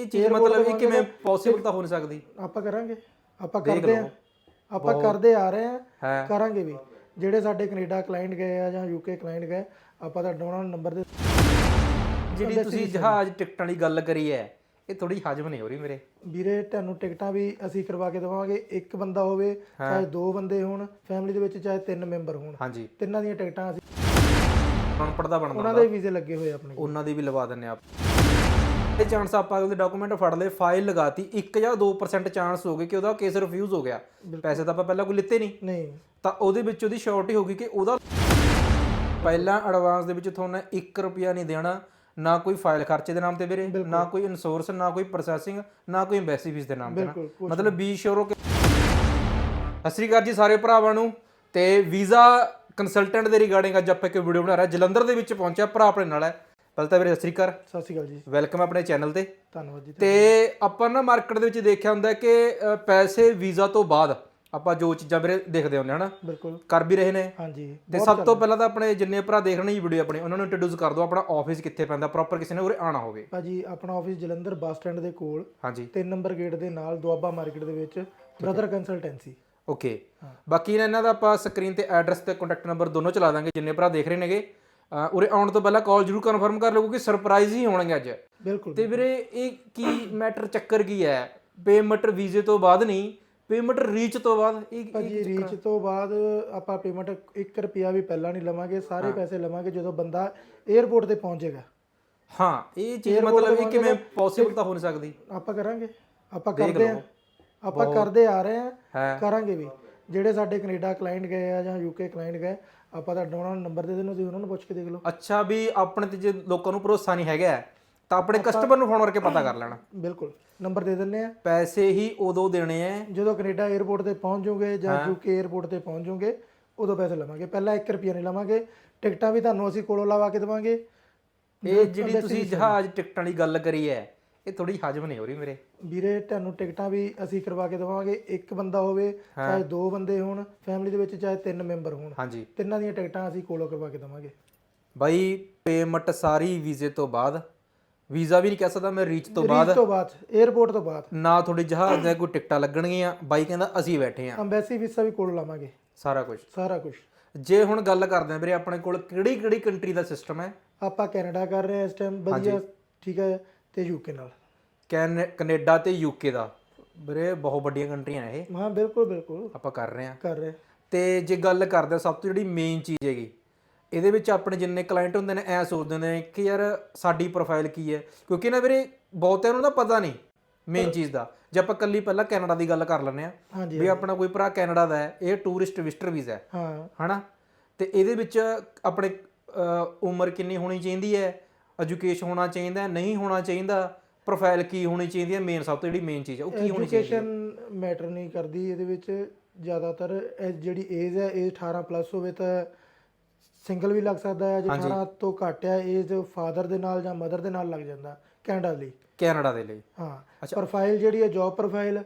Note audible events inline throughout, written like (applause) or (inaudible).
ਇਹ ਚੀਜ਼ ਮਤਲਬ ਇਹ ਕਿਵੇਂ ਪੋਸੀਬਲ ਤਾਂ ਹੋ ਨਹੀਂ ਸਕਦੀ। ਆਪਾਂ ਕਰਾਂਗੇ ਆਪਾਂ ਦੇਖ ਕਰਦੇ ਆ ਲਓ। ਆਪਾਂ ਕਰਦੇ ਆ ਰਹੇ ਆ ਹੈ। ਕਰਾਂਗੇ ਵੀ। ਜਿਹੜੇ ਸਾਡੇ ਕੈਨੇਡਾ ਕਲਾਇੰਟ ਗਏ ਆ ਜਾਂ ਯੂਕੇ ਕਲਾਇੰਟ ਗਏ ਆਪਾਂ ਤਾਂ ਉਹਨਾਂ ਨੂੰ ਨੰਬਰ ਦੇ ਜਿਹੜੀ ਤੁਸੀਂ ਜਹਾਜ਼ ਟਿਕਟਾਂ ਦੀ ਗੱਲ ਕਰੀ ਹੈ ਇਹ ਥੋੜੀ ਹਜਮ ਨਹੀਂ ਹੋ ਰਹੀ ਮੇਰੇ। ਵੀਰੇ ਤੁਹਾਨੂੰ ਟਿਕਟਾਂ ਵੀ ਅਸੀਂ ਕਰਵਾ ਕੇ ਦੇਵਾਂਗੇ। ਇੱਕ ਬੰਦਾ ਹੋਵੇ ਚਾਹੇ ਦੋ ਬੰਦੇ ਹੋਣ ਫੈਮਿਲੀ ਦੇ ਵਿੱਚ ਚਾਹੇ ਤਿੰਨ ਮੈਂਬਰ ਹੋਣ। ਹਾਂਜੀ। ਤਿੰਨਾਂ ਦੀਆਂ ਟਿਕਟਾਂ ਅਸੀਂ ਅਨਪੜ੍ਹ ਦਾ ਬਣਦਾ ਉਹਨਾਂ ਦੇ ਵੀਜ਼ੇ ਲੱਗੇ ਹੋਏ ਆਪਣੇ ਕੋਲ। ਉਹਨਾਂ ਦੀ ਵੀ ਲਵਾ ਦਿੰਨੇ ਆਪ। ਇਹ ਚਾਂਸ ਆਪਾਂ ਉਹਦੇ ਡਾਕੂਮੈਂਟ ਫੜ ਲਏ ਫਾਈਲ ਲਗਾਤੀ 1 ਜਾਂ 2% ਚਾਂਸ ਹੋ ਗਏ ਕਿ ਉਹਦਾ ਕੇਸ ਰਿਫਿਊਜ਼ ਹੋ ਗਿਆ। ਪੈਸੇ ਤਾਂ ਆਪਾਂ ਪਹਿਲਾਂ ਕੋਈ ਲਿੱਤੇ ਨਹੀਂ। ਨਹੀਂ। ਤਾਂ ਉਹਦੇ ਵਿੱਚ ਉਹਦੀ ਸ਼ੋਰਟੀ ਹੋ ਗਈ ਕਿ ਉਹਦਾ ਪਹਿਲਾਂ ਐਡਵਾਂਸ ਦੇ ਵਿੱਚ ਤੁਹਾਨੂੰ 1 ਰੁਪਿਆ ਨਹੀਂ ਦੇਣਾ ਨਾ ਕੋਈ ਫਾਈਲ ਖਰਚੇ ਦੇ ਨਾਮ ਤੇ ਵੀਰੇ ਨਾ ਕੋਈ ਇਨਸ਼ੋਰੈਂਸ ਨਾ ਕੋਈ ਪ੍ਰੋਸੈਸਿੰਗ ਨਾ ਕੋਈ ਐਮਬੈਸੀ ਫੀਸ ਦੇ ਨਾਮ ਤੇ ਮਤਲਬ ਬੀ ਸ਼ੋਰੋ ਕਿ ਸਤਿ ਸ਼੍ਰੀ ਅਕਾਲ ਜੀ ਸਾਰੇ ਭਰਾਵਾਂ ਨੂੰ। ਤੇ ਵੀਜ਼ਾ ਕੰਸਲਟੈਂਟ ਦੇ ਰਿਗਾਰਡਿੰਗ ਅੱਜ ਆਪਾਂ ਇੱਕ ਵੀਡੀਓ ਬਣਾ ਰਹੇ। ਜਲੰਧਰ ਦੇ ਵਿੱਚ ਪਹੁੰਚਿਆ ਭਰਾ ਆਪਣੇ ਨਾਲ ਹੈ। ਪਹਿਲਾਂ ਤਾਂ ਵੀਰੇ ਸਤਿ ਸ਼੍ਰੀ ਅਕਾਲ। ਸਤਿ ਸ਼੍ਰੀ ਅਕਾਲ ਜੀ। ਵੈਲਕਮ ਆਪਣੇ ਚੈਨਲ ਤੇ। ਧੰਨਵਾਦ ਜੀ ਤੇ ਆਪਾਂ ਨਾ ਮਾਰਕੀਟ ਦੇ ਵਿੱਚ ਦੇਖਿਆ ਹੁੰਦਾ ਕਿ ਅ, ਪੈਸੇ ਵੀਜ਼ਾ ਤੋਂ ਬਾਅਦ ਆਪਾਂ ਜੋ ਚੀਜ਼ਾਂ ਵੀਰੇ ਦੇਖਦੇ ਹੁੰਦੇ ਹਨਾ? ਬਿਲਕੁਲ। ਕਰ ਵੀ ਰਹੇ ਨੇ। ਹਾਂਜੀ ਤੇ ਸਭ ਤੋਂ ਪਹਿਲਾਂ ਤਾਂ ਆਪਣੇ ਜਿੰਨੇ ਭਰਾ ਦੇਖ ਰਹੇ ਨੇ ਇਹ ਵੀਡੀਓ ਆਪਣੀ ਉਹਨਾਂ ਨੂੰ ਇੰਟਰੋਡਿਊਸ ਕਰ ਦਿਓ ਆਪਣਾ ਆਫਿਸ ਕਿੱਥੇ ਪੈਂਦਾ ਪ੍ਰੋਪਰ ਕਿਸੇ ਨੇ ਉਰੇ ਆਣਾ ਹੋਵੇ। ਭਾਜੀ ਆਪਣਾ ਆਫਿਸ ਜਲੰਧਰ ਬੱਸ ਸਟੈਂਡ ਦੇ ਕੋਲ। ਹਾਂਜੀ। 3 ਨੰਬਰ ਗੇਟ ਦੇ ਨਾਲ ਦੁਆਬਾ ਮਾਰਕੀਟ ਦੇ ਵਿੱਚ ਬ੍ਰਦਰ ਕੰਸਲਟੈਂਸੀ ਓਕੇ ਬਾਕੀ ਨਾ ਇਹਨਾਂ ਦਾ ਆਪਾਂ ਸਕਰੀਨ ਤੇ ਐਡਰੈਸ ਤੇ ਕੰਟੈਕਟ ਨੰਬਰ ਦੋਨੋਂ ਚਲਾ ਦਾਂਗੇ ਜਿੰਨੇ ਭਰਾ ਦੇਖ ਰਹੇ ਨੇਗੇ। ਉਰੇ ਆਉਣ ਤੋਂ ਪਹਿਲਾਂ ਕਾਲ ਜਰੂਰ ਕਨਫਰਮ ਕਰ ਲਓ ਕਿਉਂਕਿ ਸਰਪ੍ਰਾਈਜ਼ ਹੀ ਹੋਣਗੇ ਅੱਜ। ਬਿਲਕੁਲ ਤੇ ਵੀਰੇ ਇਹ ਕੀ ਮੈਟਰ ਚੱਕਰ ਕੀ ਹੈ? ਪੇਮੈਂਟ ਵੀਜ਼ੇ ਤੋਂ ਬਾਅਦ ਨਹੀਂ ਪੇਮੈਂਟ ਰੀਚ ਤੋਂ ਬਾਅਦ ਇਹ ਇਹ- ਭਾਜੀ ਰੀਚ ਤੋਂ ਬਾਅਦ ਆਪਾਂ ਪੇਮੈਂਟ 1 ਰੁਪਿਆ ਵੀ ਪਹਿਲਾਂ ਨਹੀਂ ਲਵਾਂਗੇ ਸਾਰੇ ਪੈਸੇ ਲਵਾਂਗੇ ਜਦੋਂ ਬੰਦਾ 에ਅਰਪੋਰਟ ਤੇ ਪਹੁੰਚੇਗਾ ਹਾਂ ਇਹ ਚੀਜ਼ ਮਤਲਬ ਇਹ ਕਿਵੇਂ ਪੋਸੀਬਲ ਤਾਂ ਹੋ ਨਹੀਂ ਸਕਦੀ। ਆਪਾਂ ਕਰਾਂਗੇ ਆਪਾਂ ਕਰਦੇ ਆ ਆਪਾਂ ਕਰਦੇ ਆ ਰਹੇ ਆ ਕਰਾਂਗੇ ਵੀ। ਜਿਹੜੇ ਸਾਡੇ ਕੈਨੇਡਾ ਕਲਾਇੰਟ ਗਏ ਆ ਜਾਂ ਯੂਕੇ ਕਲਾਇੰਟ ਗਏ ਆਪਾਂ ਤਾਂ ਉਹਨਾਂ ਨੂੰ ਨੰਬਰ ਦੇ ਦੇਣਾ ਤੁਸੀਂ ਉਹਨਾਂ ਨੂੰ ਪੁੱਛ ਕੇ ਦੇਖ ਲਓ। ਅੱਛਾ ਵੀ ਆਪਣੇ ਤੇ ਜੇ ਲੋਕਾਂ ਨੂੰ ਭਰੋਸਾ ਨਹੀਂ ਹੈਗਾ ਹੈ, ਤਾਂ ਆਪਣੇ ਕਸਟਮਰ ਨੂੰ ਫੋਨ ਕਰਕੇ ਪਤਾ ਕਰ ਲੈਣਾ। (coughs) ਬਿਲਕੁਲ ਨੰਬਰ ਦੇ ਦਿੰਨੇ ਆ ਪੈਸੇ ਹੀ ਉਦੋਂ ਦੇਣੇ ਐ। ਜਦੋਂ ਕੈਨੇਡਾ 에ਅਰਪੋਰਟ ਤੇ ਪਹੁੰਚ ਜਾਓਗੇ ਜਾਂ ਯੂਕੇ 에ਅਰਪੋਰਟ ਤੇ ਪਹੁੰਚ ਜਾਓਗੇ ਉਦੋਂ ਪੈਸੇ ਲਵਾਂਗੇ। ਪਹਿਲਾਂ 1 ਰੁਪਿਆ ਨਹੀਂ ਲਵਾਂਗੇ। ਟਿਕਟਾਂ ਵੀ ਤੁਹਾਨੂੰ ਅਸੀਂ ਕੋਲੋਂ ਲਵਾ ਕੇ ਦੇਵਾਂਗੇ। ਇਹ ਜਿਹੜੀ ਤੁਸੀਂ ਜਹਾਜ਼ ਟਿਕਟਾਂ ਦੀ ਗੱਲ ਕਰੀ ਐ ਇਹ ਥੋੜੀ ਹਜਮ ਨਹੀਂ ਹੋ ਰਹੀ ਮੇਰੇ। ਵੀਰੇ ਤੁਹਾਨੂੰ ਟਿਕਟਾਂ ਵੀ ਅਸੀਂ ਕਰਵਾ ਕੇ ਦੇਵਾਂਗੇ। ਇੱਕ ਬੰਦਾ ਹੋਵੇ ਚਾਹੇ ਦੋ ਬੰਦੇ ਹੋਣ ਫੈਮਿਲੀ ਦੇ ਵਿੱਚ ਚਾਹੇ ਤਿੰਨ ਮੈਂਬਰ ਹੋਣ। ਹਾਂਜੀ। ਤਿੰਨਾਂ ਦੀਆਂ ਟਿਕਟਾਂ ਅਸੀਂ ਕੋਲੋਂ ਕਰਵਾ ਕੇ ਦੇਵਾਂਗੇ। ਬਾਈ ਪੇਮੈਂਟ ਸਾਰੀ ਵੀਜ਼ੇ ਤੋਂ ਬਾਅਦ। ਵੀਜ਼ਾ ਵੀ ਨਹੀਂ ਕਹਿ ਸਕਦਾ ਮੈਂ ਰੀਚ ਤੋਂ ਰੀਚ ਬਾਅਦ। ਤੋਂ ਬਾਅਦ 에ਅਰਪੋਰਟ ਤੋਂ ਬਾਅਦ। ਨਾ ਤੁਹਾਡੀ ਜਹਾਜ਼ ਦੇ ਕੋਈ ਟਿਕਟਾਂ ਲੱਗਣਗੀਆਂ। ਬਾਈ ਕਹਿੰਦਾ ਅਸੀਂ ਬੈਠੇ ਆ ਅੰਬੈਸੀ ਵੀਸਾ ਵੀ ਕੋਲੋਂ ਲਾਵਾਂਗੇ। ਸਾਰਾ ਕੁਝ ਸਾਰਾ ਕੁਝ ਜੇ ਹੁਣ ਗੱਲ ਕਰਦੇ ਆ ਵੀਰੇ ਆਪਣੇ ਕੋਲ ਕਿਹੜੀ ਕਿਹੜੀ ਕੰਟਰੀ ਦਾ ਸਿਸਟਮ ਹੈ? ਆਪਾਂ ਕੈਨੇਡਾ ਕਰ ਰਹੇ ਹਾਂ ਇਸ ਟਾਈਮ ਵਧੀਆ ਠੀਕ ਹੈ। ਤੇ ਯੂਕੇ ਨਾਲ। ਕੈਨ ਕੈਨੇਡਾ ਤੇ ਯੂਕੇ ਦਾ। ਵੀਰੇ ਬਹੁਤ ਵੱਡੀਆਂ ਕੰਟਰੀਆਂ ਨੇ ਇਹ। ਹਾਂ ਬਿਲਕੁਲ ਬਿਲਕੁਲ। ਆਪਾਂ ਕਰ ਰਹੇ ਆ ਕਰ ਰਹੇ ਤੇ ਜੇ ਗੱਲ ਕਰਦੇ ਆ ਸਭ ਤੋਂ ਜਿਹੜੀ ਮੇਨ ਚੀਜ਼ ਹੈਗੀ ਇਹਦੇ ਵਿੱਚ ਆਪਣੇ ਜਿੰਨੇ ਕਲਾਇੰਟ ਹੁੰਦੇ ਨੇ ਐ ਸੋਚਦੇ ਨੇ ਕਿ ਯਾਰ ਸਾਡੀ ਪ੍ਰੋਫਾਈਲ ਕੀ ਹੈ? ਕਿਉਂਕਿ ਨਾ ਵੀਰੇ ਬਹੁਤਿਆਂ ਨੂੰ ਨਾ ਪਤਾ ਨਹੀਂ ਮੇਨ ਚੀਜ਼ ਦਾ। ਜੇ ਆਪਾਂ ਕੱਲੀ ਪਹਿਲਾਂ ਕੈਨੇਡਾ ਦੀ ਗੱਲ ਕਰ ਲੈਂਦੇ ਆ ਹਾਂਜੀ ਵੀ ਆਪਣਾ ਕੋਈ ਭਰਾ ਕੈਨੇਡਾ ਦਾ ਹੈ ਇਹ ਟੂਰਿਸਟ ਵਿਜ਼ਟਰ ਵੀਜ਼ਾ ਹੈ। ਹਾਂ। ਹਨਾ? ਤੇ ਇਹਦੇ ਵਿੱਚ ਆਪਣੇ ਉਮਰ ਕਿੰਨੀ ਹੋਣੀ ਚਾਹੀਦੀ ਹੈ? ਐਜੂਕੇਸ਼ਨ ਹੋਣਾ ਚਾਹੀਦਾ ਨਹੀਂ ਹੋਣਾ ਚਾਹੀਦਾ ਪ੍ਰੋਫਾਈਲ ਕੀ ਹੋਣੀ ਚਾਹੀਦੀ ਹੈ ਮੇਨ ਸਭ ਤੋਂ ਜਿਹੜੀ ਮੇਨ ਚੀਜ਼ ਹੈ ਉਹ ਕੀ ਹੋਣੀ ਚਾਹੀਦੀ ਹੈ? ਐਜੂਕੇਸ਼ਨ ਮੈਟਰ ਨਹੀਂ ਕਰਦੀ ਇਹਦੇ ਵਿੱਚ ਜ਼ਿਆਦਾਤਰ ਇਹ ਜਿਹੜੀ ਏਜ ਹੈ ਏਜ 18 ਪਲੱਸ ਹੋਵੇ ਤਾਂ ਸਿੰਗਲ ਵੀ ਲੱਗ ਸਕਦਾ ਹੈ ਜੇ 18 ਤੋਂ ਘੱਟ ਹੈ ਏਜ ਫਾਦਰ ਦੇ ਨਾਲ ਜਾਂ ਮਦਰ ਦੇ ਨਾਲ ਲੱਗ ਜਾਂਦਾ ਕੈਨੇਡਾ ਲਈ। ਕੈਨੇਡਾ ਦੇ ਲਈ। ਹਾਂ ਪ੍ਰੋਫਾਈਲ ਜਿਹੜੀ ਹੈ ਜੌਬ ਪ੍ਰੋਫਾਈਲ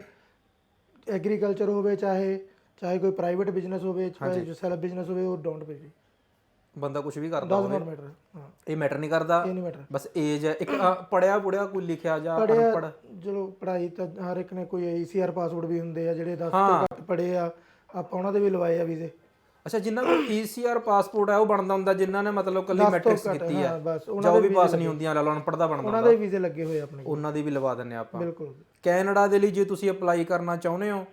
ਐਗਰੀਕਲਚਰ ਹੋਵੇ ਚਾਹੇ ਚਾਹੇ ਕੋਈ ਪ੍ਰਾਈਵੇਟ ਬਿਜ਼ਨਸ ਹੋਵੇ ਚਾਹੇ ਜੋ ਸੈਲਫ ਬਿਜ਼ਨਸ ਹੋਵੇ ਉਹ ਡੋਂਟ ਪੇ ਬੰਦਾ ਕੁਝ ਵੀ ਕਰਦਾ ਡਸ ਹੋਵੇ। ਨਾਟ ਮੈਟਰ ਹਾਂ। ਇਹ ਮੈਟਰ ਨਹੀਂ ਕਰਦਾ। ਇਹ ਨਹੀਂ ਮੈਟਰ ਬਸ ਏਜ ਹੈ। ਇੱਕ ਪੜਿਆ ਪੁੜਿਆ ਕੋਈ ਲਿਖਿਆ ਜਾਂ ਪੜਿਆ ਅਨਪੜ੍ਹ। ਚਲੋ ਪੜ੍ਹਾਈ ਤਾਂ ਹਰ ਇੱਕ ਨੇ ਕੋਈ ਈਸੀਆਰ ਪਾਸਵਰਡ ਵੀ ਹੁੰਦੇ ਆ ਜਿਹੜੇ 10 ਤੋਂ ਘੱਟ ਪੜ੍ਹੇ ਆ ਆਪਾਂ ਉਹਨਾਂ ਦੇ ਵੀ ਲਵਾਏ ਆ ਵੀਜ਼ੇ। ਅੱਛਾ ਜਿਨ੍ਹਾਂ ਕੋਲ ਈਸੀਆਰ ਪਾਸਪੋਰਟ ਹੈ ਉਹ ਬਣਦਾ ਹੁੰਦਾ ਜਿਨ੍ਹਾਂ ਨੇ ਮਤਲਬ ਕੱਲੀ ਮੈਟ੍ਰਿਕਸ ਕੀਤੀ ਹਾਂ ਹੈ ਬਸ ਜਾਂ ਉਹ ਵੀ ਪਾਸ ਨਹੀਂ ਹੁੰਦੀਆਂ ਲਾ ਲਓ ਅਨਪੜ੍ਹ ਦਾ ਬਣਦਾ ਉਹਨਾਂ ਦੇ ਵੀਜ਼ੇ ਲੱਗੇ ਹੋਏ ਆਪਣੇ ਉਹਨਾਂ ਦੀ ਵੀ ਲਵਾ ਦਿੰਨੇ ਆਪਾਂ। ਬਿਲਕੁਲ। ਕੈਨੇਡਾ ਦੇ ਲਈ ਜੇ ਤੁਸੀਂ ਅਪਲਾਈ ਕਰਨਾ ਚਾਹੁੰਦੇ ਹੋ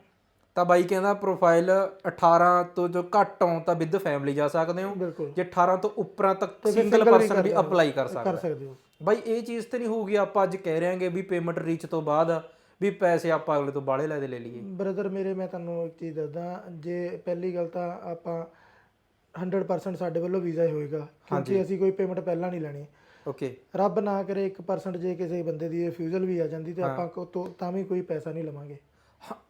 ਤਾਂ ਬਾਈ ਕਹਿੰਦਾ ਪ੍ਰੋਫਾਈਲ 18 ਤੋਂ ਜੋ ਘੱਟ ਹੋ ਤਾਂ ਵਿਦ ਫੈਮਿਲੀ ਜਾ ਸਕਦੇ ਹੋ। ਜੇ 18 ਤੋਂ ਉੱਪਰਾਂ ਤੱਕ ਸਿੰਗਲ ਪਰਸਨ ਵੀ ਅਪਲਾਈ ਕਰ ਸਕਦਾ ਹੋ। ਬਾਈ ਇਹ ਚੀਜ਼ ਤੇ ਨਹੀਂ ਹੋਊਗੀ ਆਪਾਂ ਅੱਜ ਕਹਿ ਰਹੇ ਹਾਂਗੇ ਵੀ ਪੇਮੈਂਟ ਰੀਚ ਤੋਂ ਬਾਅਦ ਵੀ ਪੈਸੇ ਆਪਾਂ ਅਗਲੇ ਤੋਂ ਬਾਹਲੇ ਲੈ ਦੇ ਲੈ ਲਈਏ। ਬ੍ਰਦਰ ਮੇਰੇ ਮੈਂ ਤੁਹਾਨੂੰ ਇੱਕ ਚੀਜ਼ ਦੱਸਦਾ ਜੇ ਪਹਿਲੀ ਗੱਲ ਤਾਂ ਆਪਾਂ 100% ਸਾਡੇ ਵੱਲੋਂ ਵੀਜ਼ਾ ਹੀ ਹੋਏਗਾ ਕਿਉਂਕਿ ਅਸੀਂ ਕੋਈ ਪੇਮੈਂਟ ਪਹਿਲਾਂ ਨਹੀਂ ਲੈਣੀ। ਓਕੇ ਰੱਬ ਨਾ ਕਰੇ 1% ਜੇ ਕਿਸੇ ਬੰਦੇ ਦੀ ਰਿਫਿਊਜ਼ਲ ਵੀ ਆ ਜਾਂਦੀ ਤੇ ਆਪਾਂ ਤੋਂ- ਵੀ ਕੋਈ ਪੈਸਾ ਨਹੀਂ ਲਵਾਂਗੇ।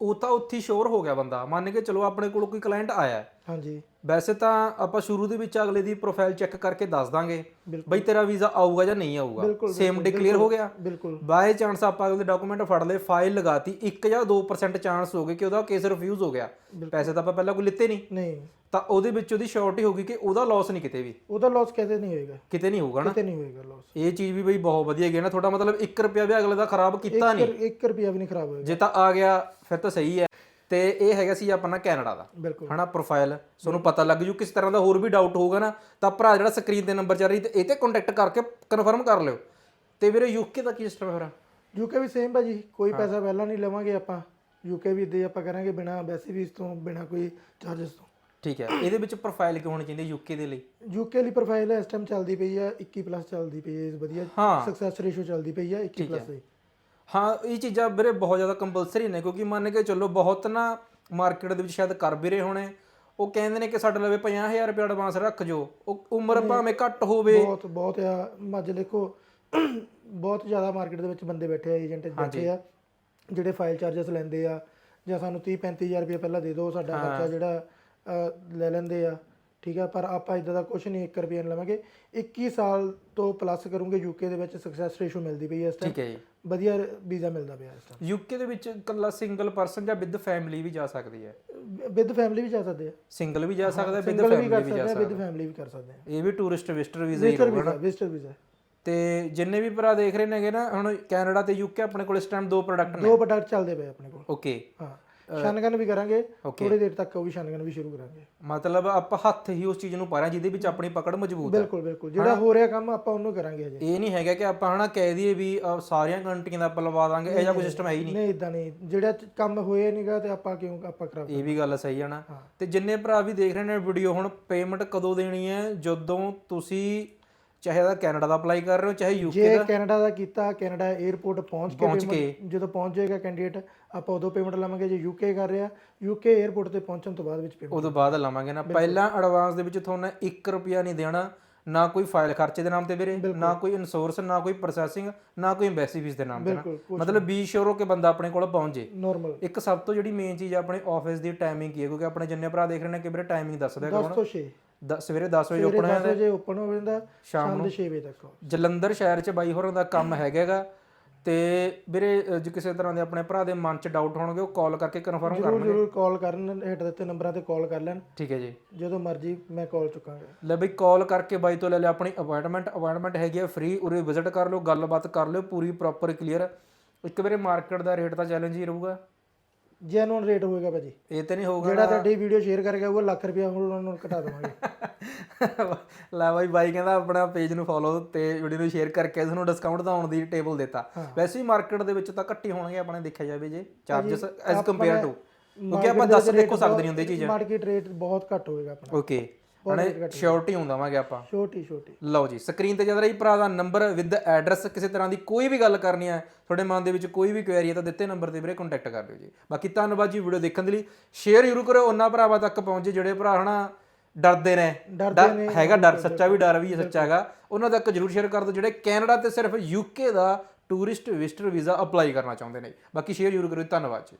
ਉਹ ਤਾਂ ਉੱਥੇ ਸ਼ੋਰ ਹੋ ਗਿਆ ਬੰਦਾ। ਮੰਨ ਕੇ ਚਲੋ ਆਪਣੇ ਕੋਲ ਕੋਈ ਕਲਾਇੰਟ ਆਇਆ ਹੈ, ਹਾਂਜੀ। ਵੈਸੇ ਤਾਂ ਆਪਾਂ ਸ਼ੁਰੂ ਦੇ ਵਿੱਚ ਅਗਲੇ ਦੀ ਪ੍ਰੋਫਾਈਲ ਚੈੱਕ ਕਰਕੇ ਦੱਸ ਦਾਂਗੇ। ਬਈ ਤੇਰਾ ਵੀਜ਼ਾ ਆਊਗਾ ਜਾਂ ਨਹੀਂ ਆਊਗਾ। ਸੇਮ ਡਿਕਲੇਅਰ ਹੋ ਗਿਆ। ਬਿਲਕੁਲ। ਬਾਈ ਚਾਂਸ ਆਪਾਂ ਉਹਦੇ ਡਾਕੂਮੈਂਟ ਫੜ ਲਏ ਫਾਈਲ ਲਗਾਤੀ 1 ਜਾਂ 2% ਚਾਂਸ ਹੋ ਗਏ ਕਿ ਉਹਦਾ ਕੇਸ ਰਿਫਿਊਜ਼ ਹੋ ਗਿਆ। ਪੈਸੇ ਤਾਂ ਆਪਾਂ ਪਹਿਲਾਂ ਕੋਈ ਲਿੱਤੇ ਨਹੀਂ। ਨਹੀਂ। ਤਾਂ ਉਹਦੇ ਵਿੱਚ ਉਹਦੀ ਸ਼ੋਰਟੀ ਹੋ ਗਈ ਕਿ ਉਹਦਾ ਲਾਸ ਨਹੀਂ ਕਿਤੇ ਵੀ। ਉਹਦਾ ਲਾਸ ਕਿਤੇ ਨਹੀਂ ਹੋਏਗਾ। ਕਿਤੇ ਨਹੀਂ ਹੋਊਗਾ ਨਾ? ਕਿਤੇ ਨਹੀਂ ਹੋਏਗਾ ਲਾਸ ਇਹ ਚੀਜ਼ ਵੀ ਬਈ ਬਹੁਤ ਵਧੀਆ ਹੈਗੀ ਹੈ ਨਾ ਤੁਹਾਡਾ ਮਤਲਬ 1 ਰੁਪਿਆ ਵੀ ਅਗਲੇ ਦਾ ਖਰਾਬ ਕੀਤਾ ਨਹੀਂ। 1 ਰੁਪਿਆ ਵੀ ਨਹੀਂ ਖਰਾਬ ਹੋਏਗਾ। ਜੇ ਤਾਂ ਆ ਗਿਆ ਫਿਰ ਤਾਂ ਸਹੀ ਹੈ। ਤੇ ਇਹ ਹੈਗਾ ਸੀ ਆਪਣਾ ਕੈਨੇਡਾ ਦਾ। ਬਿਲਕੁਲ। ਹਨਾ ਪ੍ਰੋਫਾਈਲ ਤੁਹਾਨੂੰ ਪਤਾ ਲੱਗ ਜੂ ਕਿਸ ਤਰ੍ਹਾਂ ਦਾ ਹੋਰ ਵੀ ਡਾਊਟ ਹੋਊਗਾ ਨਾ ਤਾਂ ਭਰਾ ਜਿਹੜਾ ਸਕਰੀਨ ਤੇ ਨੰਬਰ ਚੱਲ ਰਹੀ ਤੇ ਇਹ ਤੇ ਕੰਟੈਕਟ ਕਰਕੇ ਕਨਫਰਮ ਕਰ ਲਿਓ। ਤੇ ਵੀਰੇ ਯੂਕੇ ਦਾ ਕੀ ਸਿਸਟਮ ਹੈ ਫਿਰ? ਯੂਕੇ ਵੀ ਸੇਮ ਭਾਜੀ ਕੋਈ ਪੈਸਾ ਪਹਿਲਾਂ ਨਹੀਂ ਲਵਾਂਗੇ ਆਪਾਂ। ਯੂਕੇ ਵੀ ਦੇ ਆਪਾਂ ਕਰਾਂਗੇ ਬਿਨਾ ਵੈਸੇ ਵੀ ਇਸ ਤੋਂ ਬਿਨਾ ਕੋਈ ਚਾਰजेस ਤੋਂ। ਠੀਕ ਹੈ ਇਹਦੇ ਵਿੱਚ ਪ੍ਰੋਫਾਈਲ ਕੀ ਹੋਣੀ ਚਾਹੀਦੀ ਯੂਕੇ ਦੇ ਲਈ? ਯੂਕੇ ਲਈ ਪ੍ਰੋਫਾਈਲ ਇਸ ਟਾਈਮ ਚੱਲਦੀ ਪਈ ਆ 21 ਪਲੱਸ ਚੱਲਦੀ ਪਈ ਹੈ ਵਧੀਆ। ਸਕਸੈਸ ਰੇਸ਼ੋ ਚੱਲਦੀ ਪਈ ਆ 21 ਪਲੱਸ ਦੀ। ਹਾਂ ਇਹ ਚੀਜ਼ਾਂ ਵੀਰੇ ਬਹੁਤ ਜ਼ਿਆਦਾ ਕੰਪਲਸਰੀ ਨੇ ਕਿਉਂਕਿ ਮੰਨ ਕੇ ਚੱਲੋ ਬਹੁਤ ਨਾ ਮਾਰਕੀਟ ਦੇ ਵਿੱਚ ਸ਼ਾਇਦ ਕਰ ਵੀ ਰਹੇ ਹੋਣੇ। ਉਹ ਕਹਿੰਦੇ ਨੇ ਕਿ ਸਾਡੇ ਲਵੇ 50000 ਰੁਪਏ ਐਡਵਾਂਸ ਰੱਖ ਜੋ। ਉਹ ਉਮਰ ਭਾਵੇਂ ਘੱਟ ਹੋਵੇ। ਬਹੁਤ ਬਹੁਤ ਆ। ਮੱਝ ਦੇਖੋ ਬਹੁਤ ਜ਼ਿਆਦਾ ਮਾਰਕੀਟ ਦੇ ਵਿੱਚ ਬੰਦੇ ਬੈਠੇ ਆ ਏਜੰਟ ਬੈਠੇ ਆ ਜਿਹੜੇ ਫਾਈਲ ਚਾਰजेस ਲੈਂਦੇ ਆ ਜਾਂ ਸਾਨੂੰ 30 35000 ਰੁਪਏ ਪਹਿਲਾਂ ਦੇ ਦਿਓ ਸਾਡਾ ਖਰਚਾ ਜਿਹੜਾ ਲੈ ਲੈਂਦੇ ਆ। ਠੀਕ ਆ ਪਰ ਆਪਾਂ ਇਦਾਂ ਦਾ ਕੁਝ ਨਹੀਂ 1 ਰੁਪਏ ਲਵਾਂਗੇ। 21 ਸਾਲ ਤੋਂ ਪਲੱਸ ਕਰੂੰਗੇ ਯੂਕੇ ਦੇ ਵਿੱਚ ਸਕਸੈਸ ਰੇਸ਼ੋ ਮਿਲਦੀ ਪਈ ਹੈ ਇਸ ਠੀਕ ਹੈ ਜੀ। ਟਾਈਮ ਵਧੀਆ ਵੀਜ਼ਾ ਮਿਲਦਾ ਪਿਆ ਇਸ ਯੂਕੇ ਦੇ ਵਿੱਚ ਇਕੱਲਾ ਸਿੰਗਲ ਪਰਸਨ ਜਾਂ ਵਿਦ ਫੈਮਿਲੀ ਵੀ ਜਾ ਸਕਦੀ ਹੈ? ਟਾਈਮ ਵਿਦ ਫੈਮਿਲੀ ਵੀ ਜਾ ਸਕਦੇ ਆ। ਸਿੰਗਲ ਵੀ ਜਾ ਸਕਦਾ ਵਿਦ ਸਿੰਗਲ ਵੀ ਫੈਮਿਲੀ ਕਰ ਵੀ ਸਕਦੇ ਜਾ ਆ ਸਕਦਾ। ਵਿਦ ਫੈਮਿਲੀ ਵੀ ਕਰ ਸਕਦੇ ਆ। ਇਹ ਵੀ ਟੂਰਿਸਟ ਵਿਜ਼ਟਰ ਵੀਜ਼ਾ ਹੀ ਵੀਜ਼ਾ ਵਿਜ਼ਟਰ ਵੀਜ਼ਾ ਤੇ ਜਿੰਨੇ ਵੀ ਭਰਾ ਦੇਖ ਰਹੇ ਨੇਗੇ ਨਾ ਹੁਣ ਕੈਨੇਡਾ ਤੇ ਯੂਕੇ ਆਪਣੇ ਕੋਲ ਇਸ ਟਾਈਮ ਦੋ ਪ੍ਰੋਡਕਟ ਨੇ। ਦੋ ਪ੍ਰੋਡਕਟ ਚੱਲਦੇ ਪਏ ਆਪਣੇ ਕੋਲ। ਓਕੇ ਹਾਂ। ਸ਼ਨਗਨ ਵੀ ਕਰਾਂਗੇ ਥੋੜੀ ਦੇਰ ਤੱਕ ਉਹ ਵੀ ਸ਼ਨਗਨ ਵੀ ਸ਼ੁਰੂ ਕਰਾਂਗੇ। ਮਤਲਬ ਆਪਾਂ ਹੱਥ ਹੀ ਉਸ ਚੀਜ਼ ਨੂੰ ਪਾ ਰਹੇ ਹਾਂ ਜਿਹਦੇ ਵਿੱਚ ਆਪਣੀ ਪਕੜ ਮਜ਼ਬੂਤ ਹੈ ਬਿਲਕੁਲ ਬਿਲਕੁਲ। ਜਿਹੜਾ ਹੋ ਰਿਹਾ ਕੰਮ ਆਪਾਂ ਉਹਨੂੰ ਕਰਾਂਗੇ ਹਜੇ। ਇਹ ਨਹੀਂ ਹੈਗਾ ਕਿ ਆਪਾਂ ਹਨਾ ਕਹਿ ਦਈਏ ਵੀ ਸਾਰੀਆਂ ਕੰਟਰੀਆਂ ਦਾ ਆਪਾਂ ਲਵਾ ਦਾਂਗੇ ਇਹ ਜਿਹਾ ਕੋਈ ਸਿਸਟਮ ਹੈ ਹੀ ਨਹੀਂ। ਨਹੀਂ ਇਦਾਂ ਨਹੀਂ। ਜਿਹੜਾ ਕੰਮ ਹੋਇਆ ਨਹੀਂਗਾ ਤੇ ਆਪਾਂ ਕਿਉਂ ਆਪਾਂ ਖਰਾਬ ਇਹ ਵੀ ਗੱਲ ਸਹੀ ਹੈ ਨਾ। ਤੇ ਜਿੰਨੇ ਭਰਾ ਵੀ ਦੇਖ ਰਹੇ ਨੇ ਵੀਡੀਓ ਹੁਣ ਪੇਮੈਂਟ ਕਦੋਂ ਦੇਣੀ ਹੈ? ਜਦੋਂ ਤੁਸੀਂ ਚਾਹੇ ਤਾਂ ਕੈਨੇਡਾ ਦਾ ਅਪਲਾਈ ਕਰ ਰਹੇ ਹੋ ਚਾਹੇ ਯੂਕੇ ਜੇ ਕੈਨੇਡਾ ਦਾ ਕੀਤਾ ਕੈਨੇਡਾ 에ਪਹੁੰਚ ਕੇ ਪਹੁੰਚ payment- ਜਦੋਂ ਪਹੁੰਚ ਜਾਏਗਾ ਕੈਂਡੀਡੇਟ ਆਪਾਂ ਉਦੋਂ ਪੇਮੈਂਟ ਲਵਾਂਗੇ ਜੇ ਯੂਕੇ ਕਰ ਰਿਹਾ ਯੂਕੇ 에ਅਰਪੋਰਟ ਤੇ ਪਹੁੰਚਣ ਤੋਂ ਬਾਅਦ ਵਿੱਚ ਪੇਮੈਂਟ ਉਦੋਂ ਬਾਅਦ ਲਵਾਂਗੇ ਨਾ। ਪਹਿਲਾਂ ਐਡਵਾਂਸ ਦੇ ਵਿੱਚ ਤੁਹਾਨੂੰ 1 ਰੁਪਿਆ ਨਹੀਂ ਦੇਣਾ ਨਾ ਕੋਈ ਫਾਈਲ ਖਰਚੇ ਦੇ ਨਾਮ ਤੇ ਵੀਰੇ ਨਾ ਕੋਈ ਇਨਸ਼ੋਰੈਂਸ ਨਾ ਕੋਈ ਪ੍ਰੋਸੈਸਿੰਗ ਨਾ ਕੋਈ ਐਮਬੈਸੀ ਫੀਸ ਦੇ ਨਾਮ ਤੇ ਨਾ। ਬਿਲਕੁਲ ਮਤਲਬ ਬੀ ਸ਼ੋਰ ਹੋ ਕੇ ਬੰਦਾ ਆਪਣੇ ਕੋਲ ਪਹੁੰਚ। ਜੇ ਨਾਰਮਲ ਇੱਕ ਸਭ ਤੋਂ ਜਿਹੜੀ ਮੇਨ ਚੀਜ਼ ਆ ਆਪਣੇ ਆਫਿਸ ਦੀ ਟਾਈਮਿੰਗ ਕੀ ਹੈ? ਕਿਉਂਕਿ ਆਪਣੇ ਜਿੰਨੇ ਭਰਾ ਦੇਖ ਰਹੇ ਨੇ ਕਿ ਵੀਰੇ ਟਾਈਮਿੰਗ ਦੱਸ ਦਿਆ 10 ਕਰੋ ਤੋਂ 6 ਨਾ ਸਵੇਰੇ 10 ਵਜੇ ਓਪਨ 10 ਵਜੇ ਓਪਨ ਹੋ ਜਾਂਦਾ ਸ਼ਾਮ ਦੇ 6 ਵਜੇ ਤੱਕ। ਜਲੰਧਰ ਸ਼ਹਿਰ 'ਚ ਬਾਈ ਹੋਰਾਂ ਦਾ ਕੰਮ ਹੈਗਾਗਾ। ਤੇ ਵੀਰੇ ਅ, ਜੇ ਕਿਸੇ ਤਰ੍ਹਾਂ ਦੇ ਆਪਣੇ ਭਰਾ ਦੇ ਮਨ 'ਚ ਡਾਊਟ ਹੋਣਗੇ ਉਹ ਕਾਲ ਕਰਕੇ ਕਨਫਰਮ ਕਰ ਜਰੂਰ ਜਰੂਰ ਕਾਲ ਕਰਨ ਹੇਠ ਦਿੱਤੇ ਨੰਬਰਾਂ ਤੇ ਕਾਲ ਕਰ ਲੈਣ। ਠੀਕ ਹੈ ਜੀ। ਜਦੋਂ ਮਰਜ਼ੀ ਮੈਂ ਕਾਲ ਚੁੱਕਾਂਗਾ। ਲੈ ਬਈ ਕਾਲ ਕਰਕੇ ਬਾਈ ਤੋਂ ਲੈ ਲਿਆ ਆਪਣੀ ਅਪਾਇੰਟਮੈਂਟ ਅਪਾਇੰਟਮੈਂਟ ਹੈਗੀ ਆ ਫ੍ਰੀ ਉਰੇ ਵਿਜ਼ਿਟ ਕਰ ਲਓ ਗੱਲਬਾਤ ਕਰ ਲਿਓ ਪੂਰੀ ਪ੍ਰੋਪਰ ਕਲੀਅਰ ਇੱਕ ਵੀਰੇ ਮਾਰਕੀਟ ਦਾ ਰੇਟ ਤਾਂ ਚੈਲੰਜ ਹੀ ਰਹੂਗਾ। ਜੈਨੂਨ ਰੇਟ ਹੋਏਗਾ ਭਾਜੀ। ਇਹ ਤੇ ਨਹੀਂ ਹੋਊਗਾ ਜਿਹੜਾ ਤੁਹਾਡੀ ਵੀਡੀਓ ਸ਼ੇਅਰ ਕਰਕੇ ਆਊਗਾ ਲੱਖ ਰੁਪਇਆ ਹੁਣ ਉਹਨਾਂ ਨੂੰ ਘਟਾ ਦੇਵਾਂਗੇ। (laughs) ਲੈ ਬਾਈ ਬਾਈ ਕਹਿੰਦਾ ਆਪਣਾ ਪੇਜ ਨੂੰ ਫੋਲੋ ਤੇ ਵੀਡੀਓ ਨੂੰ ਸ਼ੇਅਰ ਕਰਕੇ ਤੁਹਾਨੂੰ ਡਿਸਕਾਊਂਟ ਤਾਂ ਆਉਣ ਦੀ ਟੇਬਲ ਦਿੱਤਾ। ਵੈਸੇ ਹੀ ਮਾਰਕੀਟ ਦੇ ਵਿੱਚ ਤਾਂ ਘੱਟੀ ਹੋਣਗੇ ਆਪਣੇ ਦੇਖਿਆ ਜਾਵੇ ਜੇ। ਚਾਰजेस ਐਸ ਕੰਪੇਅਰ ਟੂ ਕਿਉਂਕਿ ਆਪਾਂ ਦੱਸ ਦੇਖੋ ਸਕਦੇ ਨਹੀਂ ਹੁੰਦੇ ਚੀਜ਼। ਮਾਰਕੀਟ ਰੇਟ ਬਹੁਤ ਘੱਟ ਹੋਏਗਾ ਆਪਣਾ। ਓਕੇ ਹਣੇ ਸ਼ੋਰਟੀ ਹੁੰਦਾਵਾਂਗੇ ਆਪਾਂ। ਛੋਟੀ ਛੋਟੀ ਲਓ ਜੀ ਸਕਰੀਨ ਤੇ ਜਦ ਰਹੀ ਭਰਾ ਦਾ ਨੰਬਰ ਵਿਦ ਐਡਰੈਸ ਕਿਸੇ ਤਰ੍ਹਾਂ ਦੀ ਕੋਈ ਵੀ ਗੱਲ ਕਰਨੀ ਹੈ ਤੁਹਾਡੇ ਮਨ ਦੇ ਵਿੱਚ ਕੋਈ ਵੀ ਕੁਐਰੀ ਹੈ ਤਾਂ ਦਿੱਤੇ ਨੰਬਰ ਤੇ ਵੀਰੇ ਕੰਟੈਕਟ ਕਰ ਲਿਓ ਜੀ। ਬਾਕੀ ਧੰਨਵਾਦ ਜੀ ਵੀਡੀਓ ਦੇਖਣ ਦੇ ਲਈ। ਸ਼ੇਅਰ ਜ਼ਰੂਰ ਕਰੋ ਉਹਨਾਂ ਭਰਾਵਾਂ ਤੱਕ ਪਹੁੰਚੇ ਜਿਹੜੇ ਭਰਾ ਹਨਾ ਡਰਦੇ ਨੇ। ਡਰਦੇ ਡਰ- ਨੇ, ਹੈਗਾ ਡਰ ਸੱਚਾ ਵੀ ਡਰ ਵੀ ਸੱਚਾ ਹੈਗਾ। ਉਹਨਾਂ ਤੱਕ ਜਰੂਰ ਸ਼ੇਅਰ ਕਰ ਦਿਓ ਜਿਹੜੇ ਕੈਨੇਡਾ ਤੇ ਸਿਰਫ ਯੂਕੇ ਦਾ ਟੂਰਿਸਟ ਵਿਜ਼ਟਰ ਵੀਜ਼ਾ ਅਪਲਾਈ ਕਰਨਾ ਚਾਹੁੰਦੇ ਨੇ। ਬਾਕੀ ਸ਼ੇਅਰ ਜ਼ਰੂਰ ਕਰੋ। ਧੰਨਵਾਦ ਜੀ।